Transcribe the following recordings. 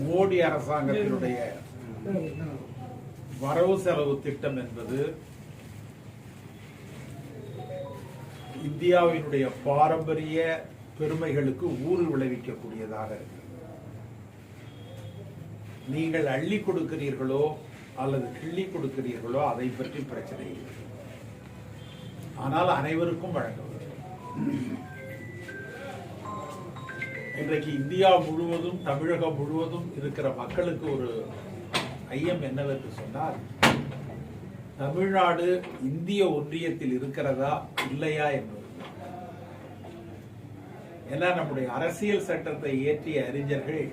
மோடி அரசாங்கத்தினுடைய வரவு செலவு திட்டம் என்பது இந்தியாவினுடைய பாரம்பரிய பெருமைகளுக்கு ஊறு விளைவிக்கக்கூடியதாக இருக்கு நீங்கள் அள்ளி கொடுக்கிறீர்களோ அல்லது கிள்ளி கொடுக்கிறீர்களோ அதை பற்றி பிரச்சனை இல்லை. ஆனால் அனைவருக்கும் வழங்க வேண்டும். இன்றைக்கு இந்தியா முழுவதும் தமிழகம் முழுவதும் இருக்கிற மக்களுக்கு ஒரு ஐயம் என்னவென்று சொன்னால் தமிழ்நாடு இந்திய ஒன்றியத்தில் இருக்கிறதா இல்லையா என்பது. ஏன்னா நம்முடைய அரசியல் சட்டத்தை இயற்றிய அறிஞர்கள்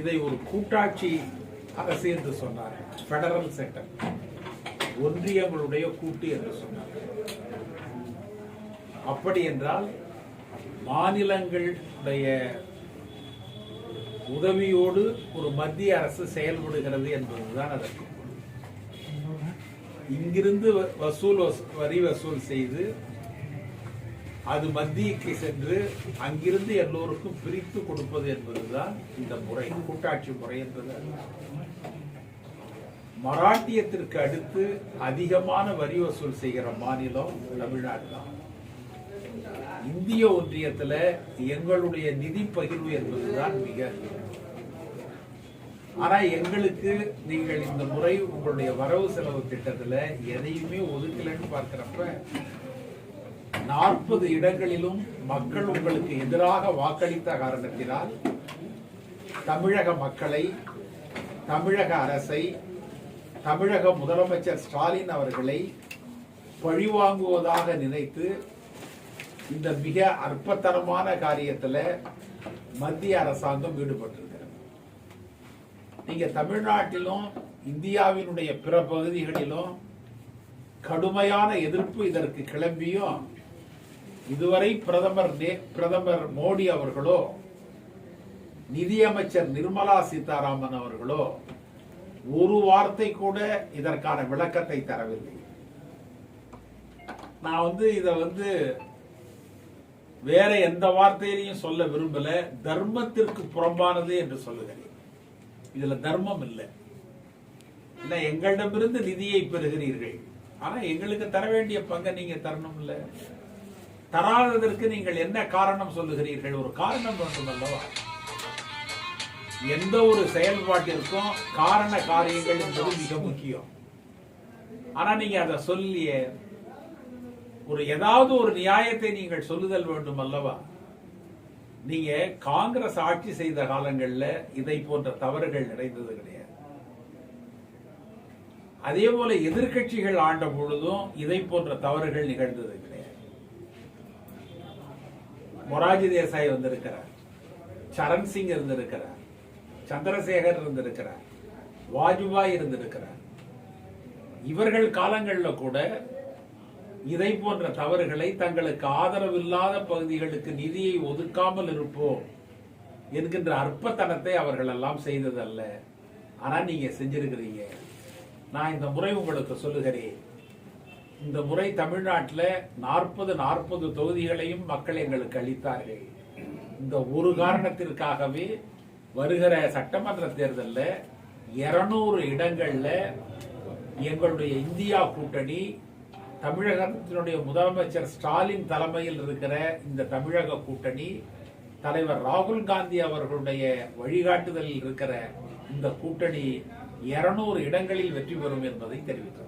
இதை ஒரு கூட்டாட்சி அரசு என்று சொன்னார்கள். பெடரல் செட்டப் ஒன்றியங்களுடைய கூட்டு என்று சொன்னார்கள். அப்படி என்றால் மாநிலங்களுடைய உதவியோடு ஒரு மத்திய அரசு செயல்படுகிறது என்பதுதான் அதற்கு இங்கிருந்து வ- வசூல் வரி வசூல் செய்து அது மத்தியக்கு சென்று அங்கிருந்து எல்லோருக்கும் பிரித்து கொடுப்பது என்பதுதான் இந்த முறை கூட்டாட்சி முறை என்பது மராட்டியத்திற்கு அடுத்து அதிகமான வரி வசூல் செய்கிற மாநிலம் தமிழ்நாடு தான் இந்திய ஒன்றியத்துல எங்களுடைய நிதி பகிர்வு என்பதுதான் மிக ஆனா எங்களுக்கு நீங்கள் இந்த முறை உங்களுடைய வரவு செலவு திட்டத்துல எதையுமே ஒதுக்கலன்னு பார்க்கிறப்ப நாற்பது இடங்களிலும் மக்கள் உங்களுக்கு எதிராக வாக்களித்த காரணத்தினால் தமிழக மக்களை தமிழக அரசை தமிழக முதலமைச்சர் ஸ்டாலின் அவர்களை பழிவாங்குவதாக நினைத்து இந்த மிக அற்பத்தனமான காரியத்துல மத்திய அரசாங்கம் ஈடுபட்டிருக்கிறது. நீங்க தமிழ்நாட்டிலும் இந்தியாவினுடைய பிற பகுதிகளிலும் கடுமையான எதிர்ப்பு இதற்கு கிளம்பியும் இதுவரை பிரதமர் நே- பிரதமர் மோடி அவர்களோ நிதியமைச்சர் நிர்மலா சீதாராமன் அவர்களோ ஒரு வார்த்தை கூட இதற்கான விளக்கத்தை தரவில்லை. நான் வந்து இதை வந்து வேற எந்த வார்த்தையிலையும் சொல்ல விரும்பல. தர்மத்திற்கு புறம்பானது என்று சொல்லுகிறேன். இதுல தர்மம் இல்லை. ஏன்னா எங்களிடமிருந்து நிதியை பெறுகிறீர்கள். ஆனா எங்களுக்கு தர வேண்டிய பங்கை நீங்க தரணும் இல்ல தராததற்கு நீங்கள் என்ன காரணம் சொல்லுகிறீர்கள்? ஒரு காரணம் வேண்டும் அல்லவா? எந்த ஒரு செயல்பாட்டிற்கும் காரண காரியங்கள் என்பது மிக முக்கியம். ஆனா நீங்க அதை சொல்லியே ஒரு ஏதாவது ஒரு நியாயத்தை நீங்கள் சொல்லுதல் வேண்டும் அல்லவா? நீங்க காங்கிரஸ் ஆட்சி செய்த காலங்கள்ல இதை போன்ற தவறுகள் நிறைந்தது கிடையாது. அதே போல எதிர்கட்சிகள் ஆண்ட பொழுதும் இதை போன்ற தவறுகள் நிகழ்ந்தது கிடையாது. மொராஜி தேசாய் வந்திருக்கிறார் சரண் சிங் இருந்திருக்கிறார் சந்திரசேகர் இருந்திருக்கிறார் வாஜ்பாய் இருந்திருக்கிறார். இவர்கள் காலங்கள்ல கூட இதை போன்ற தவறுகளை தங்களுக்கு ஆதரவில்லாத பகுதிகளுக்கு நிதியை ஒதுக்காமல் இருப்போம் என்கின்ற அற்பத்தனத்தை அவர்கள் எல்லாம் செய்ததல்ல. ஆனால் நீங்க செஞ்சிருக்கிறீங்க. நான் இந்த முறை உங்களுக்கு சொல்லுகிறேன். இந்த முறை தமிழ்நாட்டில் நாற்பது நாற்பது தொகுதிகளையும் மக்கள் எங்களுக்கு அளித்தார்கள். இந்த ஒரு காரணத்திற்காகவே வருகிற சட்டமன்ற தேர்தலில் இருநூறு இடங்களில் எங்களுடைய இந்தியா கூட்டணி தமிழகத்தினுடைய முதலமைச்சர் ஸ்டாலின் தலைமையில் இருக்கிற இந்த தமிழக கூட்டணி தலைவர் ராகுல் காந்தி அவர்களுடைய வழிகாட்டுதலில் இருக்கிற இந்த கூட்டணி இருநூறு இடங்களில் வெற்றி பெறும் என்பதை தெரிவித்தார்